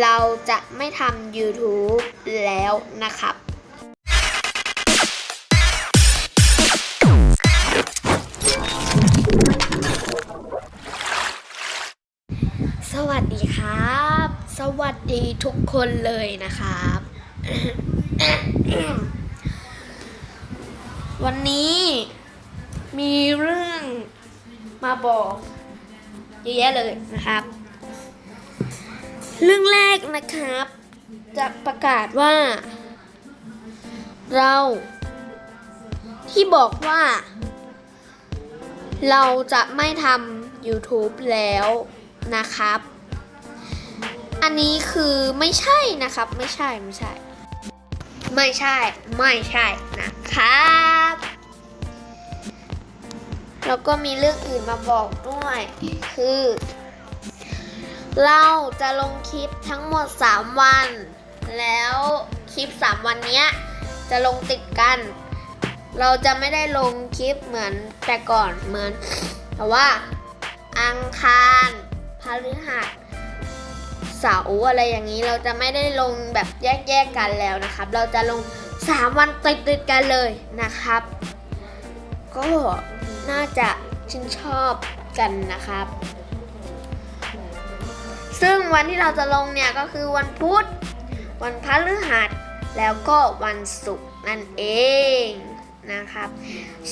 เราจะไม่ทำ YouTube แล้วนะครับสวัสดีครับ สวัสดีทุกคนเลยนะครับ วันนี้มีเรื่องมาบอกเยอะแยะเลยนะครับ เรื่องแรกนะครับ จะประกาศว่า เรา ที่บอกว่า เราจะไม่ทำ YouTube แล้วนะครับ อันนี้คือไม่ใช่นะครับ ไม่ใช่ไม่ใช่ ไม่ใช่ ไม่ใช่นะครับแล้วก็มีเรื่องอื่นมาบอกด้วย คือ เราจะลงคลิปทั้งหมด 3 วัน แล้วคลิป 3 วันนี้จะลงติดกัน เราจะไม่ได้ลงคลิปเหมือนแต่ก่อนเหมือน แต่ว่าอังคารพฤหัสเสาร์อะไรอย่างนี้เราจะไม่ได้ลงแบบแยกๆกันแล้วนะครับ เราจะลง 3 วันติดๆกันเลยนะครับ ก็น่าจะชื่นชอบกันนะครับ ซึ่งวันที่เราจะลงเนี่ยก็คือวันพุธ วันพฤหัส แล้วก็วันศุกร์นั่นเองนะครับ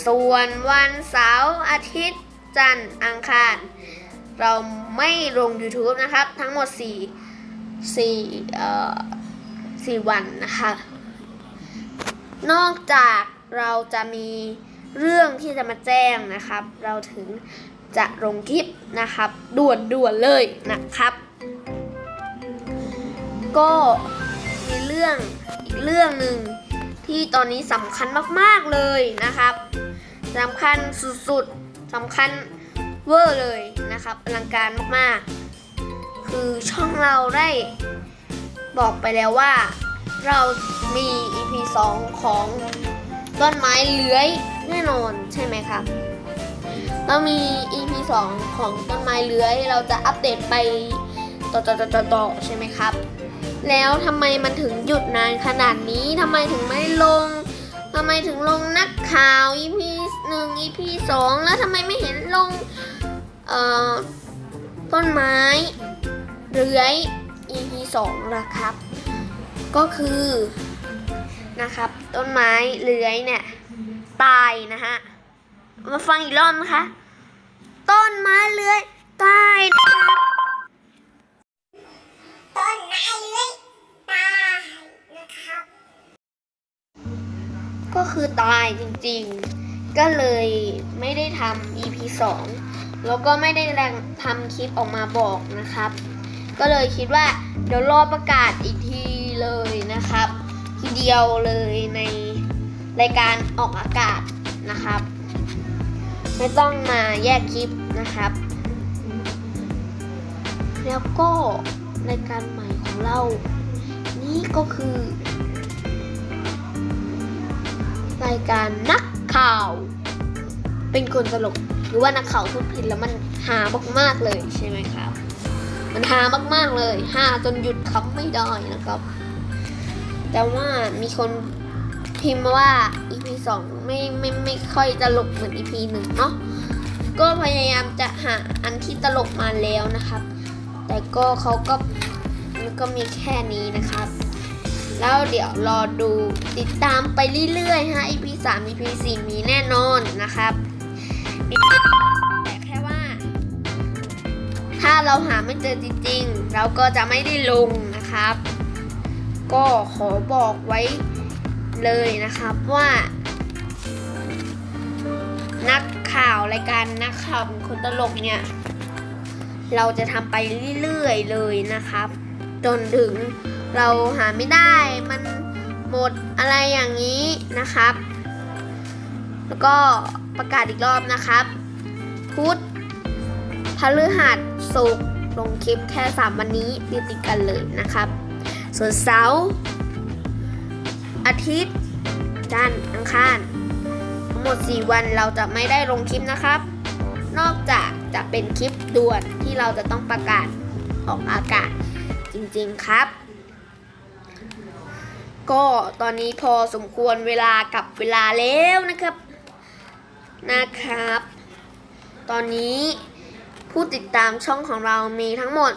ส่วนวันเสาร์อาทิตย์จันทร์อังคาร เราไม่ลง YouTube นะครับ ทั้งหมด 4 4เอ่อ4วันนะคะ นอกจากเราจะมีเรื่องที่จะมาแจ้งนะครับ เราถึงจะลงคลิปนะครับ ด่วนๆเลยนะครับ ก็มีเรื่องอีกเรื่องหนึ่งที่ตอนนี้สำคัญมากๆเลยนะครับสำคัญสุดๆสำคัญเวอร์เลยนะครับอลังการมากๆ คือช่องเราได้บอกไปแล้วว่าเรามี EP 2 ของต้นไม้เลื้อยแน่นอนใช่ไหมครับ เรามี EP 2 ของต้นไม้เลื้อย เราจะอัปเดตไปต่อๆๆๆๆใช่ไหมครับ แล้วทำไมมันถึงหยุดนานขนาดนี้ทำไมถึงไม่ลงทำไมถึงลงนักข่าว EP 1 EP 2แล้วทำไมไม่เห็นลงเอ่อต้นไม้เรื้อย EP 2ล่ะครับ ก็คือนะครับ ต้นไม้เลื้อยเนี่ย ตายนะฮะ มาฟังอีกรอบนะคะ ต้นไม้เลื้อย ตายนะครับ ต้นไม้เลื้อยตายนะครับ ก็คือตายจริงๆ ก็เลยไม่ได้ทำ EP 2 แล้วก็ไม่ได้แรงทำคลิปออกมาบอกนะครับ ก็เลยคิดว่าเดี๋ยวรอประกาศอีกทีเลยนะครับ ทีเดียวเลยในรายการออกอากาศนะครับ ไม่ต้องมาแยกคลิปนะครับ แล้วก็ รายการใหม่ของเรา นี่ก็คือ รายการนักข่าว เป็นคนตลกหรือว่านักข่าวพูดผิดแล้วมันหามากๆเลยใช่ไหมครับ มันหามากๆเลยหาจนหยุดคำไม่ได้นะครับ แต่ว่ามีคนพิมพ์มาว่า EP 2ไม่ไม่ไม่ค่อยตลกเหมือน EP 1เนาะก็พยายามจะหาอันที่ตลกมาแล้วนะครับ แต่ก็เขาก็มันก็มีแค่นี้นะครับ แล้วเดี๋ยวรอดูติดตามไปเรื่อยๆฮะ EP 3 EP 4 มีแน่นอนนะครับแต่แค่ว่า ถ้าเราหาไม่เจอจริงๆ เราก็จะไม่ได้ลงนะครับ ก็ขอบอกไว้เลยนะครับว่า นักข่าวรายการนักข่าวเป็นคนตลกเนี่ย เราจะทำไปเรื่อยๆเลยนะครับ จนถึงเราหาไม่ได้มันหมดอะไรอย่างนี้นะครับ แล้วก็ประกาศอีกรอบนะครับ พุธพฤหัสศุกร์ลงคลิปแค่ 3 วันนี้ติดติดกันเลยนะครับ ส่วนเสาร์อาทิตย์จันทร์อังคารทั้งหมด 4 วันเราจะไม่ได้ลงคลิปนะครับ นอกจาก จะเป็นคลิปด่วนที่เราจะต้องประกาศออกอากาศจริงๆครับ ก็ตอนนี้พอสมควรเวลากับเวลาแล้วนะครับนะครับ ตอนนี้ผู้ติดตามช่องของเรามีทั้งหมด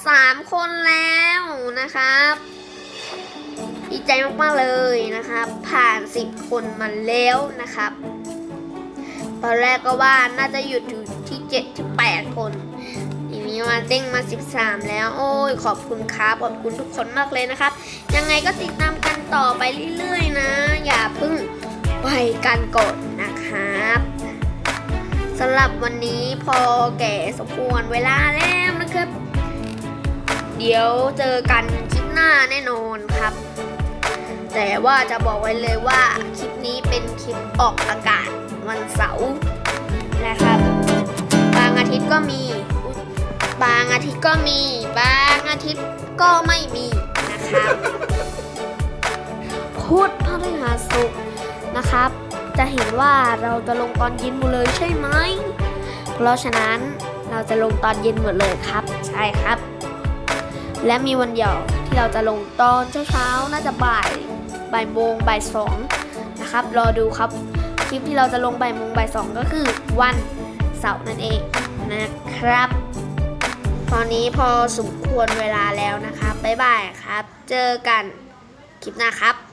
13 คนแล้วนะครับดีใจมากๆเลยนะครับ ผ่าน 10 คนมาแล้วนะครับ ตอนแรกก็ว่าน่าจะหยุดอยู่ ที่7ถึง8คนทีนี้มาเด้งมา 13 แล้ว โอ้ย ขอบคุณครับขอบคุณทุกคนมากเลยนะครับ ยังไงก็ติดตามกันต่อไปเรื่อยๆนะ อย่าเพิ่งไปกันก่อนนะครับสำหรับวันนี้พอแก่สมควรเวลาแล้วนะครับ เดี๋ยวเจอกันคลิปหน้าแน่นอนครับ แต่ว่าจะบอกไว้เลยว่าคลิปนี้เป็นคลิปออกอากาศวันเสาร์นะครับ อาทิตย์ก็มี บางอาทิตย์ก็ไม่มีนะครับพุธพฤหัสศุกร์นะครับ จะเห็นว่าเราจะลงตอนเย็นหมดเลยใช่ไหม เพราะฉะนั้นเราจะลงตอนเย็นหมดเลยครับ ใช่ครับ และมีวันหยุดที่เราจะลงตอนเช้าๆน่าจะบ่ายบ่ายโมงบ่ายสองนะครับ รอดูครับ คลิปที่เราจะลงบ่ายโมงบ่ายสองก็คือวันเสาร์นั่นเองนะครับ ตอนนี้พอสมควรเวลาแล้วนะคะบ๊ายบายครับ เจอกันคลิปหน้าครับ